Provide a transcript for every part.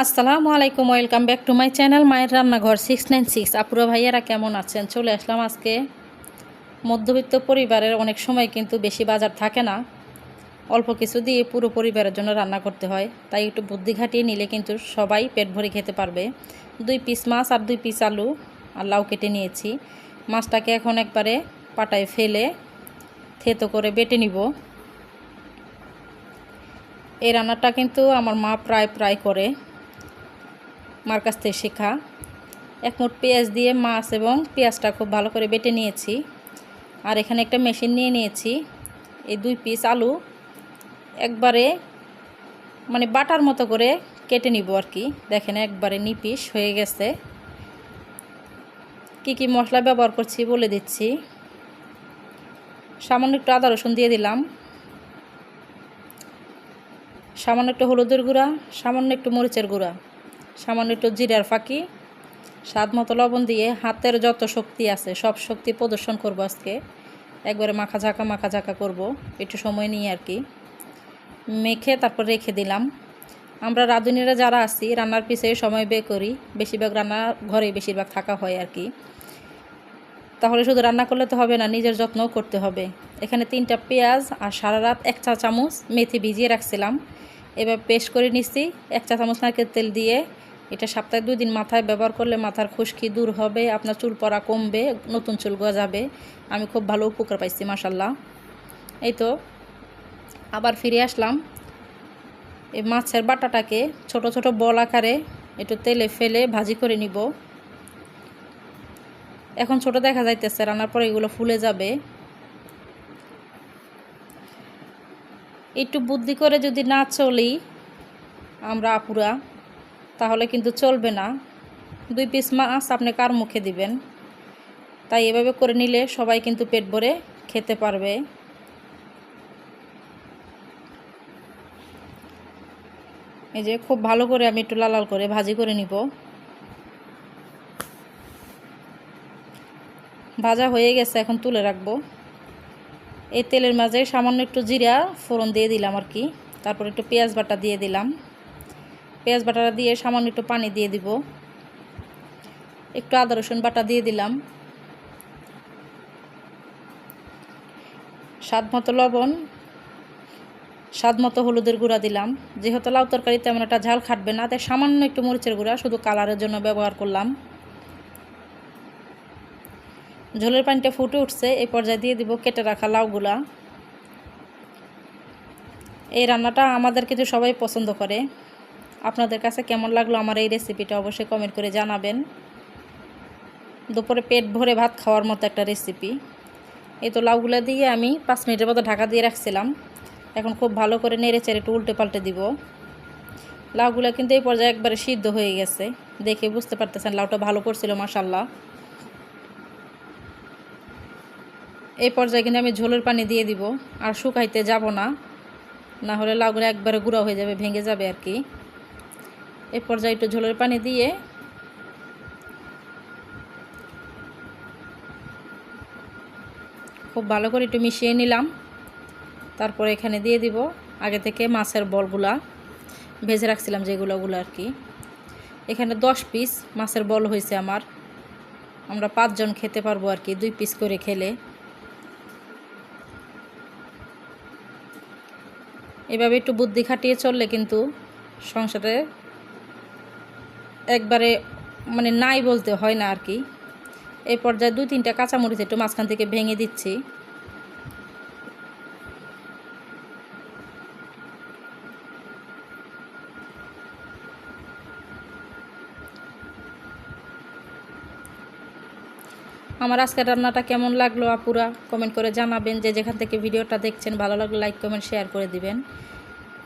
আসসালামু আলাইকুম, welcome back to my channel মায়ের রান্নাঘর সিক্স নাইন সিক্স আপুরা, ভাইয়ারা কেমন আছেন? চলে আসলাম আজকে। মধ্যবিত্ত পরিবারের অনেক সময় কিন্তু বেশি বাজার থাকে না। অল্প কিছু দিয়ে পুরো পরিবারের জন্য রান্না করতে হয়। তাই একটু বুদ্ধি খাটিয়ে নিলে কিন্তু সবাই পেট ভরে খেতে পারবে। দুই পিস মাছ আর দুই পিস আলু আর লাউ কেটে নিয়েছি। মাছটাকে এখন একবারে পাটায় ফেলে থেতো করে বেটে নিব। এই রান্নাটা কিন্তু আমার মা প্রায় প্রায় করে। মার কাছ থেকে শেখা। এক মুঠ পেঁয়াজ দিয়ে মাছ এবং পেঁয়াজটা খুব ভালো করে বেটে নিয়েছি। আর এখানে একটা মেশিন নিয়ে নিয়েছি। এই দুই পিস আলু একবারে মানে বাটার মতো করে কেটে নিব আর কি। দেখেন একবারে নিপিস হয়ে গেছে। কি কি মশলা ব্যবহার করছি বলে দিচ্ছি। সামান্য একটু আদা রসুন দিয়ে দিলাম। সামান্য একটু হলুদের গুঁড়া, সামান্য একটু মরিচের গুঁড়া। সামান্য একটু জিরার ফাঁকি, স্বাদ মতো লবণ দিয়ে হাতের যত শক্তি আছে, সব শক্তি প্রদর্শন করব আজকে। একবারে মাখা ঝাঁকা মাখা ঝাঁকা করব, একটু সময় নিয়ে আর কি। মেখে তারপর রেখে দিলাম। আমরা রাঁধুনিরা যারা আছি, রান্নার পিছে সময় বের করি, বেশিরভাগ রান্না ঘরে বেশিরভাগ থাকা হয় আর কি। তাহলে শুধু রান্না করলে তো হবে না, নিজের যত্নও করতে হবে। এখানে তিনটা পেঁয়াজ আর সারা রাত এক চা চামচ মেথি ভিজিয়ে রাখছিলাম। এবার পেস্ট করে নিচ্ছি, এক চা চামচ নারকেল তেল দিয়ে এটা সপ্তাহে দুই দিন মাথায় ব্যবহার করলে মাথার খুশকি দূর হবে, আপনার চুল পড়া কমবে, নতুন চুল গজাবে। আমি খুব ভালো উপকার পাইছি মাসাল্লাহ এই তো, আবার ফিরে আসলাম। এই মাছের বাটাটাকে ছোট ছোট বল আকারে একটু তেলে ফেলে ভাজি করে নিব। এখন ছোট দেখা যাইতেছে, রান্নার পরে এগুলো ফুলে যাবে। একটু বুদ্ধি করে যদি না চলি, আমরা আপুরা তাহলে কিন্তু চলবে না। দুই পিস মাছ আপনি কার মুখে দিবেন? তাই এভাবে করে নিলে সবাই কিন্তু পেট ভরে খেতে পারবে। এই যে খুব ভালো করে আমি একটু লাল লাল করে ভাজি করে নিব। ভাজা হয়ে গেছে, এখন তুলে রাখব। এই তেলের মাঝে সামান্য একটু জিরা ফোড়ন দিয়ে দিলাম আর কি। তারপর একটু পেঁয়াজ বাটা দিয়ে দিলাম। পেঁয়াজ বাটাটা দিয়ে সামান্য একটু পানি দিয়ে দিব। একটু আদা, রসুন বাটা দিয়ে দিলাম। স্বাদ মতো লবণ স্বাদ মতো হলুদের গুঁড়া দিলাম। যেহেতু লাউ তরকারি তেমন একটা ঝাল খাটবে না, তাই সামান্য একটু মরিচের গুঁড়া শুধু কালারের জন্য ব্যবহার করলাম। ঝোলের পানিটা ফুটে উঠছে এই পর্যায়ে দিয়ে দিব কেটে রাখা লাউগুলা। এই রান্নাটা আমাদের কিন্তু সবাই পছন্দ করে। আপনাদের কাছে কেমন লাগল আমার এই রেসিপিটা অবশ্যই কমেন্ট করে জানাবেন। দুপুরে পেট ভরে ভাত খাওয়ার মতো একটা রেসিপি এই তো লাউগুলো দিয়ে আমি পাঁচ মিনিটের মতো ঢাকা দিয়ে রাখছিলাম। এখন খুব ভালো করে নেড়ে চেড়ে একটু উল্টে পাল্টে দিব। লাউগুলো কিন্তু এই পর্যায়ে একবারে সিদ্ধ হয়ে গেছে। দেখে বুঝতে পারতেছেন লাউটা ভালো করছিল মাসাল্লাহ এই পর্যায়ে কিন্তু আমি ঝোলের পানি দিয়ে দিব। আর শুকাইতে যাব না। না হলে লাউগুলো একবারে গুঁড়া হয়ে যাবে, ভেঙে যাবে আর কি। এই পর্যায়ে একটু ঝোলের পানি দিয়ে খুব ভালো করে একটু মিশিয়ে নিলাম। তারপরে এখানে দিয়ে দিব আগে থেকে মাছের বলগুলা। ভেজে রাখছিলাম যেগুলো ওগুলো আর কি। এখানে দশ পিস মাছের বল হয়েছে আমার। আমরা পাঁচজন খেতে পারব আর কি, দুই পিস করে খেলে। এভাবে একটু বুদ্ধি খাটিয়ে চললে কিন্তু সংসারে একবারে মানে নাই বলতে হয় না আর কি। এই পর্যায়ে দুই তিনটা কাঁচামরিচ একটু মাঝখান থেকে ভেঙে দিচ্ছি। আমার আজকের রান্নাটা কেমন লাগল আপুরা? কমেন্ট করে জানাবেন। যে যেখান থেকে ভিডিওটা দেখছেন, ভালো লাগল লাইক কমেন্ট শেয়ার করে দিবেন।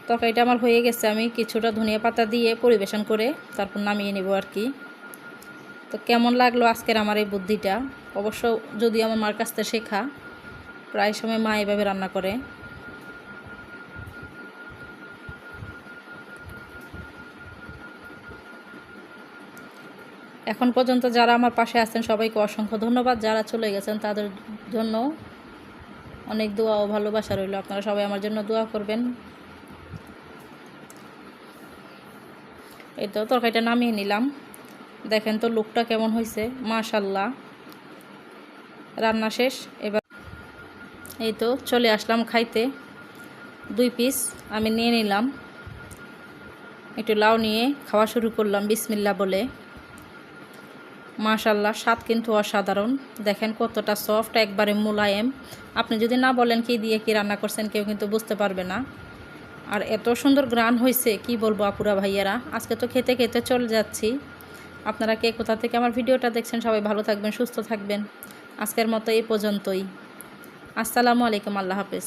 তরকারিটা আমার হয়ে গেছে, আমি কিছুটা ধনিয়া পাতা দিয়ে পরিবেশন করে তারপর নামিয়ে নেব আর কি। তো কেমন লাগল আজকের আমার এই বুদ্ধিটা? অবশ্য যদি আমার মার কাছ থেকে শেখা, প্রায় সময় মা এভাবে রান্না করে। এখন পর্যন্ত যারা আমার পাশে আছেন, সবাইকে অসংখ্য ধন্যবাদ। যারা চলে গেছেন, তাদের জন্য অনেক দোয়া ও ভালোবাসা রইল। আপনারা সবাই আমার জন্য দোয়া করবেন। এই তো তরকারিটা নামিয়ে নিলাম। দেখেন তো লুকটা কেমন হয়েছে মাশাল্লাহ রান্না শেষ। এবার এই তো চলে আসলাম খাইতে। দুই পিস আমি নিয়ে নিলাম। একটু লাউ নিয়ে খাওয়া শুরু করলাম বিসমিল্লা বলে। মাশাল্লাহ স্বাদ কিন্তু অসাধারণ। দেখেন কতটা সফট একবারে মোলায়েম। আপনি যদি না বলেন কি দিয়ে কি রান্না করছেন, কেউ কিন্তু বুঝতে পারবে না। আর এত সুন্দর গ্রান হয়েছে, কি বলব আপুরা ভাইয়ারা? আজকে তো খেতে খেতে চলে যাচ্ছি। আপনারা কে কোথা থেকে আমার ভিডিওটা দেখছেন, সবাই ভালো থাকবেন, সুস্থ থাকবেন। আজকের মতো এই পর্যন্তই। আসসালামু আলাইকুম, আল্লাহ হাফেজ।